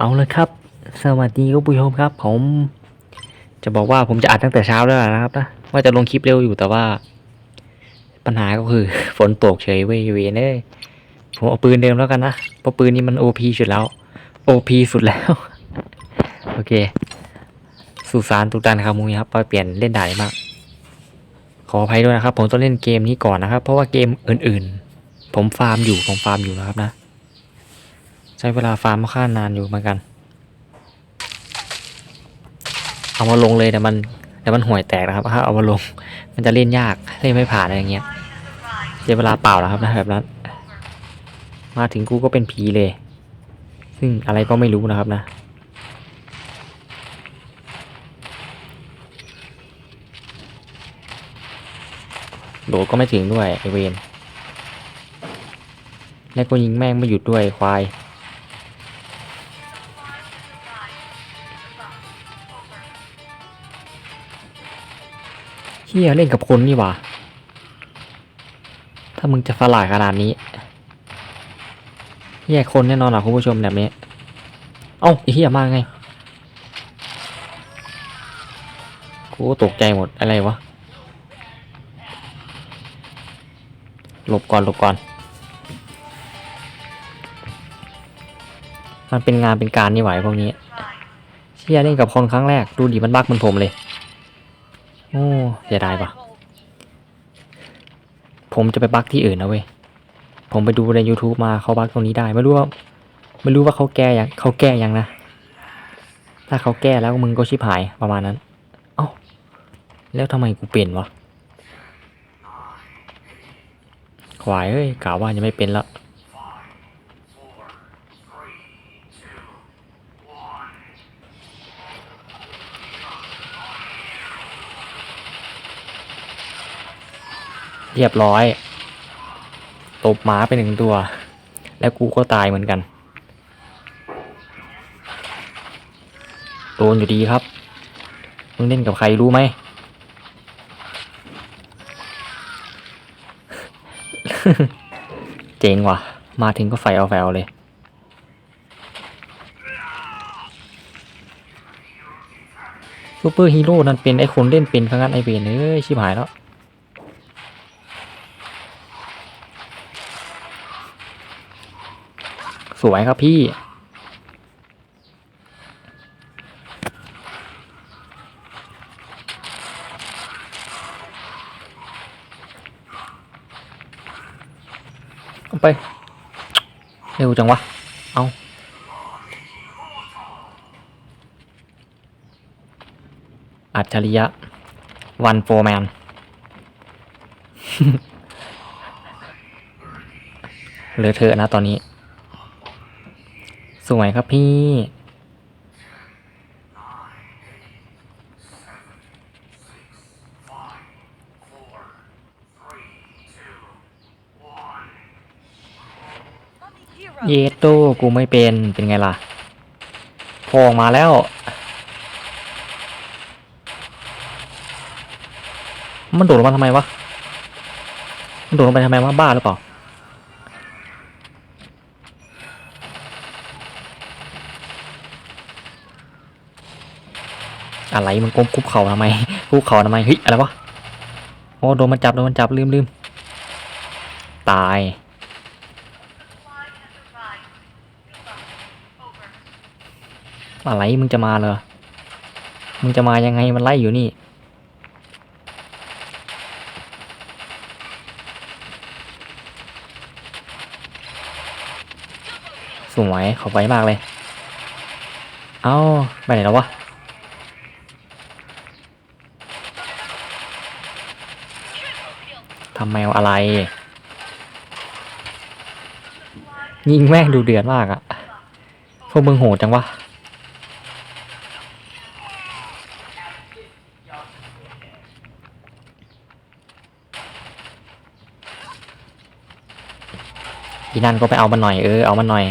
เอาเลยครับ สวัสดีคุณผู้ชมครับ ผม จะบอกว่าผมจะอัดตั้งแต่เช้าแล้วนะครับนะว่าจะลงคลิปเร็วอยู่แต่ว่า ปัญหาก็คือ ฝนตกเฉยเว้ยเวยเอ้ยผมเอาปืนเดิมแล้วกันนะเพราะปืนนี้มันโอพีสุดแล้วโอพีสุดแล้ว โอเค สุสานตุกตันครับมุยครับไปเปลี่ยนเล่นด่านมาก ขออภัยด้วยนะครับ ผมต้องเล่นเกมนี้ก่อนนะครับ เพราะว่าเกมอื่น ๆ ผมฟาร์มอยู่ผมฟาร์มอยู่นะครับนะ ใช้เวลาฟาร์มค่านานอยู่เหมือนกัน เอามาลงเลยแต่มันแต่มันห่วยแตกนะครับ ถ้าเอามาลง มันจะเล่นยากเล่นไม่ผ่านอะไรอย่างเงี้ยเสียเวลาเปล่าแล้วครับนะแบบนั้น มาถึงกูก็เป็นผีเลย ซึ่งอะไรก็ไม่รู้นะครับนะโดดก็ไม่ถึงด้วยไอเวนแล้วก็ยิงแม่งไม่หยุดด้วยควาย เฮียเล่นกับคนนี่หว่า ถ้ามึงจะฝลาดขนาดนี้แยกคนแน่นอนหรอคุณผู้ชมแบบนี้ เอ้าไอ้เฮียมาไง กูตกใจหมดอะไรวะ หลบก่อนหลบก่อน มันเป็นงานเป็นการนี่ไหวพวกนี้เชี่ยเล่นกับคนครั้งแรก ดูดิมันบักมันผมเลย โอ้เสียดายปะผมจะไปบักที่อื่นนะเว้ย ผมไปดูใน YouTube มาเขาบักตรงนี้ได้ ไม่รู้ว่าไม่รู้ว่าเขาแก้ยังเขาแก้ยังนะ ถ้าเขาแก้แล้วมึงก็ชิบหายประมาณนั้น เอ้า แล้วทำไมกูเป็นวะควายเอ้ยกล่าวว่าจะไม่เป็นแล้ว เรียบร้อย ตบหมาไปหนึ่งตัว แล้วกูก็ตายเหมือนกัน โดนอยู่ดีครับ มึงเล่นกับใครรู้ไหม เจ๋งว่ะ มาถึงก็ไฟเอาแฟวเลยซูเปอร์ฮีโร่นั่นเป็นไอคนเล่นเป็นครั้งนั้นไอเวนเอ้ยชิบหายแล้ว สวยครับพี่ ไป เร็วจังวะ เอาอัจฉริยะ วันโฟร์แมนเหลือเธอนะตอนนี้ สวยครับพี่ เยโต้กูไม่เป็นเป็นไงล่ะโผล่ออกมาแล้ว มันโดดลงมาทำไมวะ มันโดดลงไปทำไมวะบ้าหรือเปล่า อะไรมันก้มคุบเข่าทำไมคุบเข่าทำไมเฮ้ยอะไรวะโอ้โดนมันจับโดนมันจับลืมลืมตายอะไรมึงจะมาเหรอมึงจะมายังไงมันไล่อยู่นี่สวยขอบไวมากเลย เอ้าไปไหนแล้ววะ ทำแมวอะไร ยิงแม่งดูเดือดมากอะพวกมึงโหดจังวะอีนั่นก็ไปเอามันหน่อยเออเอามันหน่อย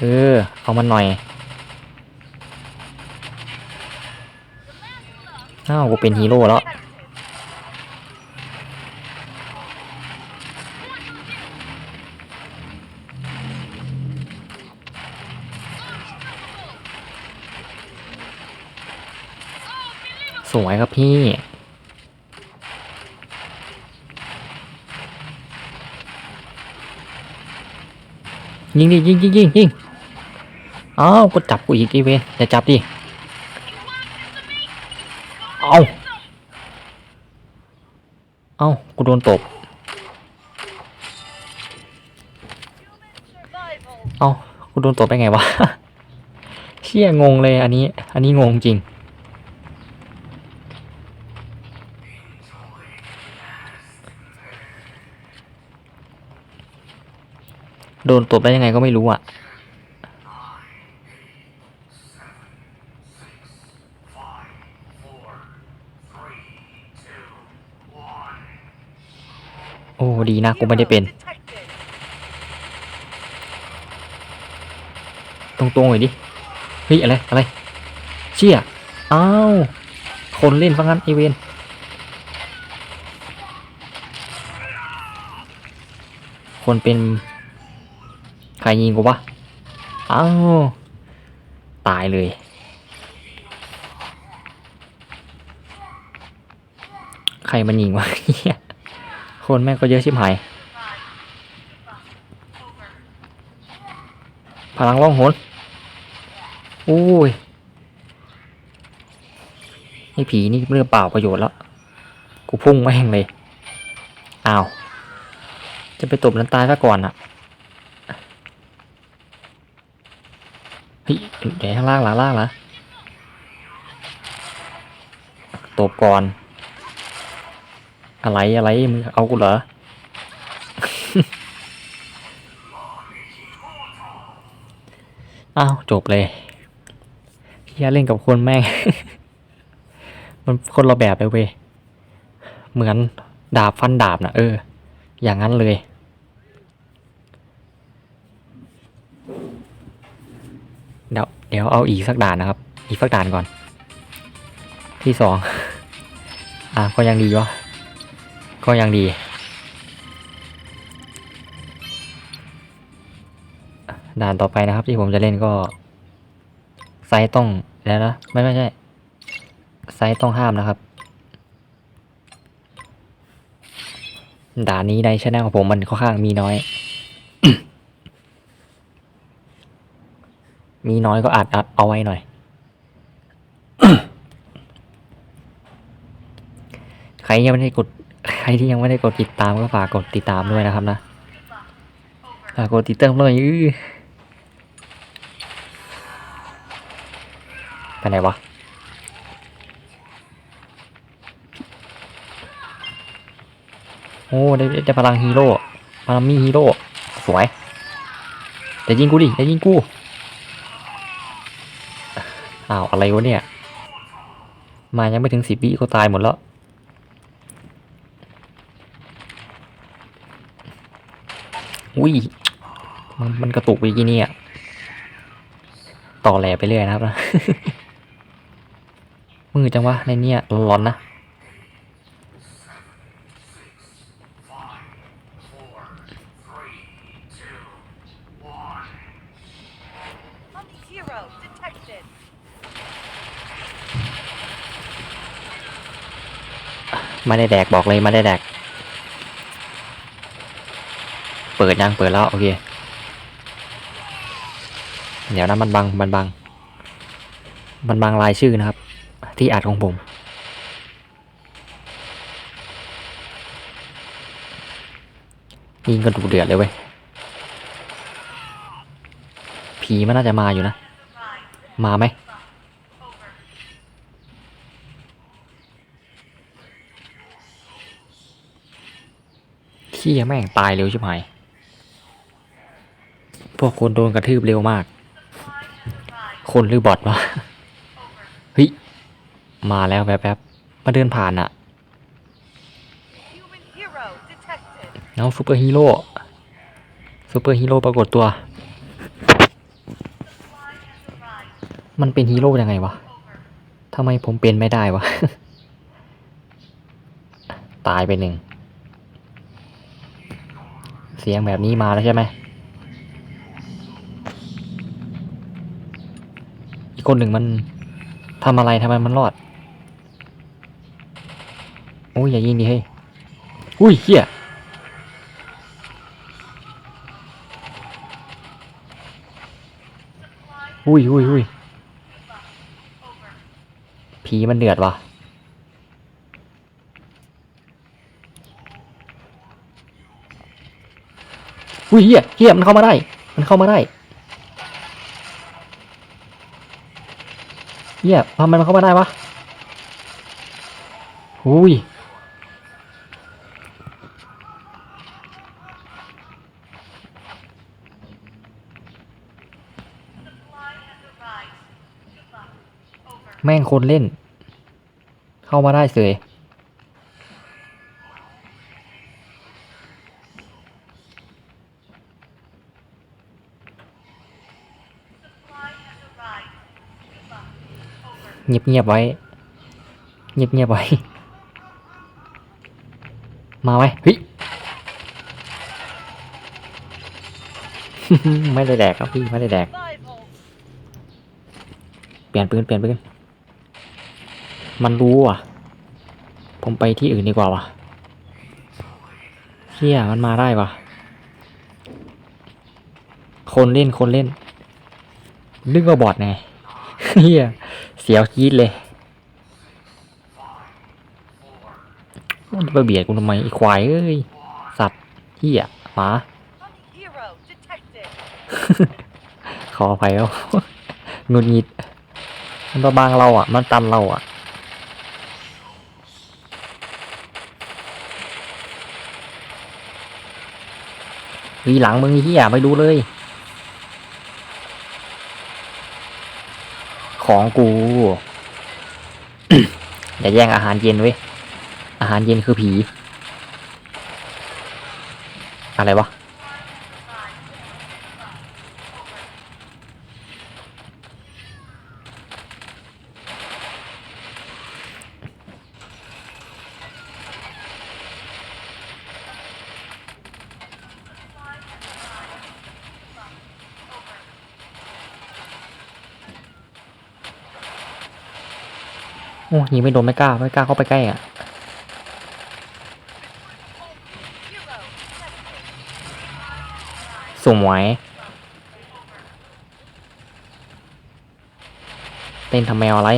เออ เอามันหน่อยอ้าวกูเป็นฮีโร่แล้ว วยครับพี่ ยิงดิยิงยิงยิงยิงอ้าวก็จับกูอีกอีเวนอย่าจับดิ เอาเอากูโดนตบ เอากูโดนตบได้ไงวะ เชี่ยงงเลยอันนี้ อันนี้งงจริง โดนตบได้ยังไงก็ไม่รู้อะโอ้ดีนะกูไม่ได้เป็น ตรงๆหน่อยดิเฮ้ยอะไรอะไรเชี่ยอ้าวคนเล่นฟังงั้นไอเวนคนเป็น ใครยิงกูวะอ้าวตายเลย ใครมันยิงวะคนแม่งก็เยอะชิบหาย พลังล่องหนโอ้ยไอ้ผีนี่เรื่องเปล่าประโยชน์แล้ว กูพุ่งแม่งเลย อ้าว จะไปตบนั้นตายซะก่อนอะ ฮ้ยเดี๋ยวข้างล่างหลังล่างเหรอตบก่อน อะไรอะไรมึงเอากูเหรออ้าวจบเลยพี่เล่นกับคนแม่ง มันคนละแบบเลยเว้ย เหมือนดาบฟันดาบนะเออ อย่างนั้นเลย เดี๋ยวเอาอีกสักด่านนะครับ อีกสักด่านก่อน ที่สองอะก็ยังดีวะก็ยังดี ด่านต่อไปนะครับ ที่ผมจะเล่นก็ไซส์ต้องแล้วนะไม่ไม่ใช่ไซส์ต้องห้ามนะครับ ด่านนี้ในชแนลของผมมันค่อนข้างมีน้อย มีน้อยก็อัดอัดเอาไว้หน่อย ใครยังไม่ได้กด ใครที่ยังไม่ได้กดติดตามก็ฝากกดติดตามด้วยนะครับนะฝากกดติดตามด้วยอื้อไปไหนวะโอ้ได้ได้พลังฮีโร่พลังมีฮีโร่สวยแต่ยิงกูดิอย่ยิงกู อ้าวอะไรวะเนี่ย มายังไม่ถึงสิบวิก็ตายหมดแล้ว อุ้ย มันมันกระตุกไปกี่เนี่ย ต่อแหลไปเรื่อยนะครับมือจังวะในเนี่ยร้อนนะ ไม่ได้แดกบอกเลยไม่ได้แดก เปิดยังเปิดแล้วโอเค เดี๋ยวนะมันบังมันบัง มันบังรายชื่อนะครับ ที่อัดของผม ยิงกันดุเดือดเลยเว้ย ผีมันน่าจะมาอยู่นะ มาไหม ที่แม่งตายเร็วชิบหาย พวกคนโดนกระทืบเร็วมาก คนหรือบอทวะ เฮ้ย มาแล้วแป๊บๆ มาเดินผ่านอะ Human hero detected. น้องซูเปอร์ฮีโร่ซูเปอร์ฮีโร่ปรากฏตัว มันเป็นฮีโร่ยังไงวะทำไมผมเป็นไม่ได้วะ ตายไปหนึ่ง เสียงแบบนี้มาแล้วใช่ไหมอีกคนหนึ่งมันทำอะไรทำไมมันรอดโอ้ยอย่ายิงดิเฮ้ยอุ้ยเฮียอุ้ยอุ้ยอุ้ยผีมันเดือดว่ะ อุ้ยเฮียเฮียมันเข้ามาได้ มันเข้ามาได้เฮียทำไมมันเข้ามาได้วะอุ้ยแม่งคนเล่น เข้ามาได้เสย เงียบเงียบไว้ เงียบเงียบไว้ มาไว้เฮ้ยไม่ได้แดกครับพี่ไม่ได้แดก เปลี่ยนปืนเปลี่ยนปืนมันรู้ว่ะ ผมไปที่อื่นดีกว่าว่ะเฮียมันมาได้ว่ะ คนเล่นคนเล่นนึกว่าบอดไงเฮีย สียวจี๊ดเลยมันจะไปเบียดกูทำไมไอ้ควายเอ้ย สัตว์เฮียหมา Hero detected. ขออภัยครับหงุดหงิด มันมาบางเราอะ มันตันเราอะวีหลังมึงไอ้เฮียไปดูเลย ของกูอย่าแย่งอาหารเย็นเว้ยอาหารเย็นคือผี อะไรวะ อ้ยิงไม่โดนไม่กล้าไม่กล้าเข้าไปใกล้อะสวยเต้นทำแมวอะไร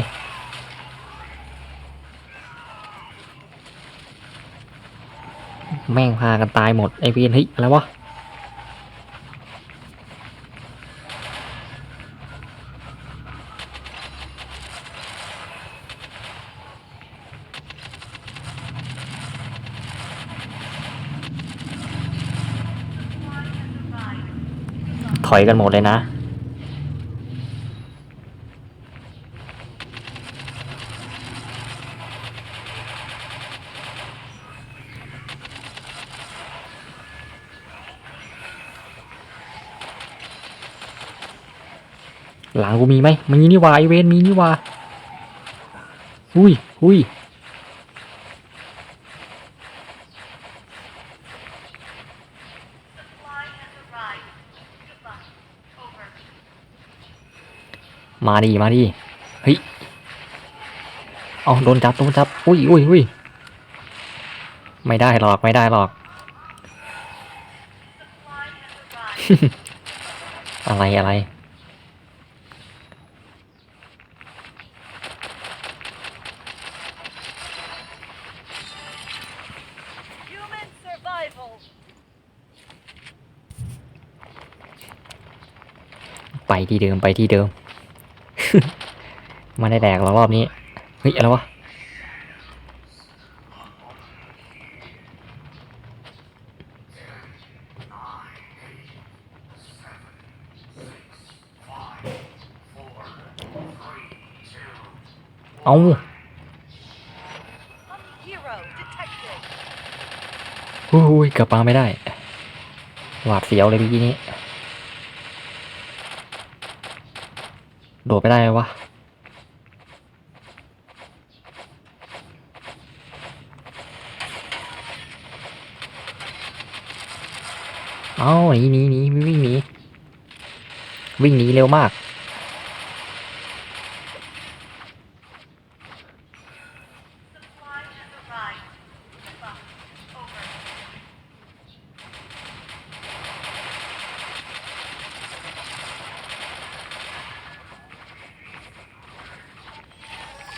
แม่งพากันตายหมดไอเวีนเฮ้ยอะไรวะ ถอยกันหมดเลยนะ หลังกูมีไหมมีนี่วาไอเวนมีนี่ว่าอุ้ยอุ้ย มาดีมาดีเฮ้ยเอาโดนจับโดนจับอุ้ยอุ้ยอุ้ยไม่ได้หรอกไม่ได้หรอก อะไรอะไร Human survival. ไปที่เดิมไปที่เดิมไมาได้แดกหรอกรอบนี้ เฮ้ย อะไรวะ เอา Hero detected. อุ้ยเกือบปาไม่ได้ หวาดเสียวเลยเมื่อกี้นี้ โดดไปได้ไหมวะเอาหนีหนีหนีวิ่งหนีวิ่งหนีเร็วมาก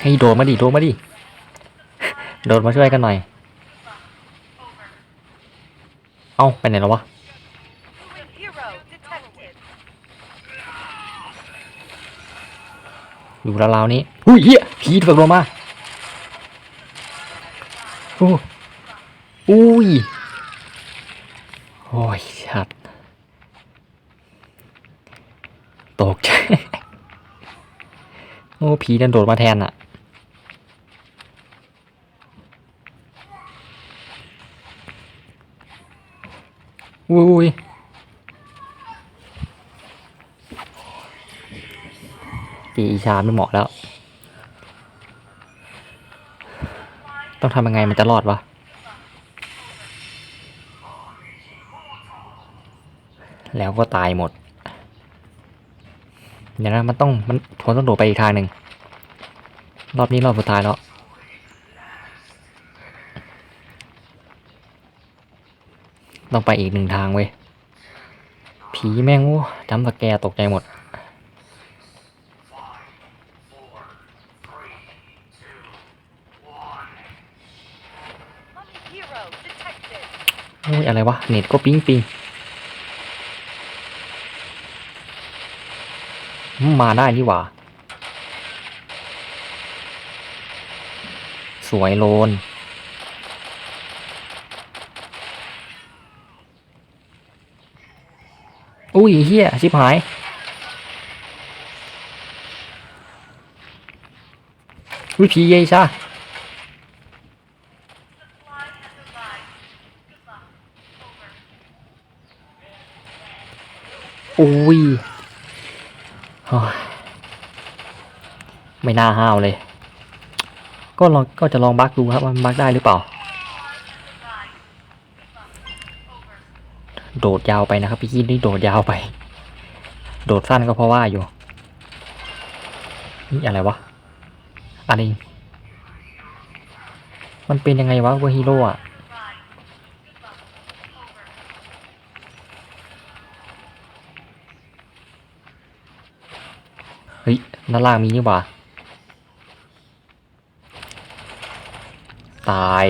ให้ยโดดมาดิโดดมาดิโดดมาช่วยกันหน่อย เอ้าไปไหนแล้ววะอยู่ราวๆนี้อุ้ยเฮียผีตกลงมาโอ้อุ้ยโอ้ยชัดตกใจโอ้ผีดันโดดมาแทนอะ อุ้ยปีอีชาไม่เหมาะแล้ว ต้องทำยังไงมันจะรอดวะแล้วก็ตายหมดเดี๋ยวนะมันต้องมันผมต้องโดดไปอีกทางหนึ่งรอบนี้รอบสุดท้ายแล้ว ต้องไปอีกหนึ่งทางเว้ย ผีแม่งโอ้จำสแกตกใจหมด โอ้ย อะไรวะ เน็ตก็ปิ๊งปิงมมาได้นี่หว่า สวยโลน อุ้ยเฮียชิบหายวิผีเยชาอุ้ยโอ้ยไม่น่าห้าวเลย ก็ลองก็จะลองบักดูครับว่ามันบักได้หรือเปล่า โดดยาวไปนะครับพี่กี้นี่โดดยาวไป โดดสั้นก็เพราะว่าอยู่นี่อะไรวะอะไรมันเป็นยังไงวะเวอร์ฮีโร่อะเฮ้ยด้านล่างมีนี่หว่าตาย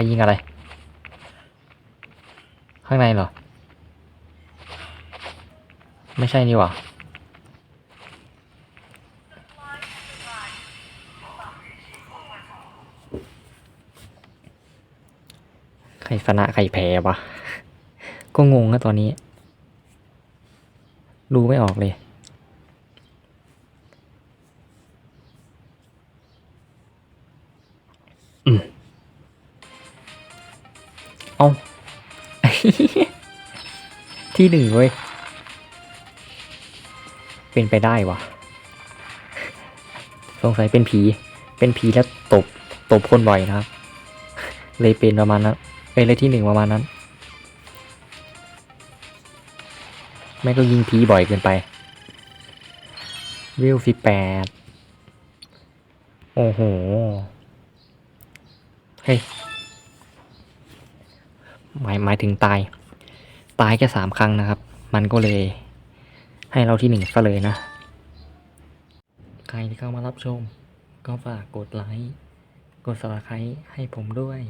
ครยิงอะไร ข้างในเหรอ ไม่ใช่นี่หว่าใครชนะใครแพ้วะ ก็งงนะตอนนี้ ดูไม่ออกเลย ที่หนึ่งเว้ย เป็นไปได้วะสงสัยเป็นผี เป็นผีแล้วตบ ตบคนบ่อยนะครับ เลยเป็นประมาณนั้นเอ้ยเลยที่หนึ่งประมาณนั้น แม่ก็ยิงผีบ่อยเกินไป วิวสิบแปด โอ้โห เฮ้ย หมายหมายถึงตาย ตายแค่สามครั้งนะครับ มันก็เลยให้เราที่หนึ่งซะเลยนะ ใครที่เข้ามารับชม ก็ฝากกดไลค์ กด subscribe ให้ผมด้วย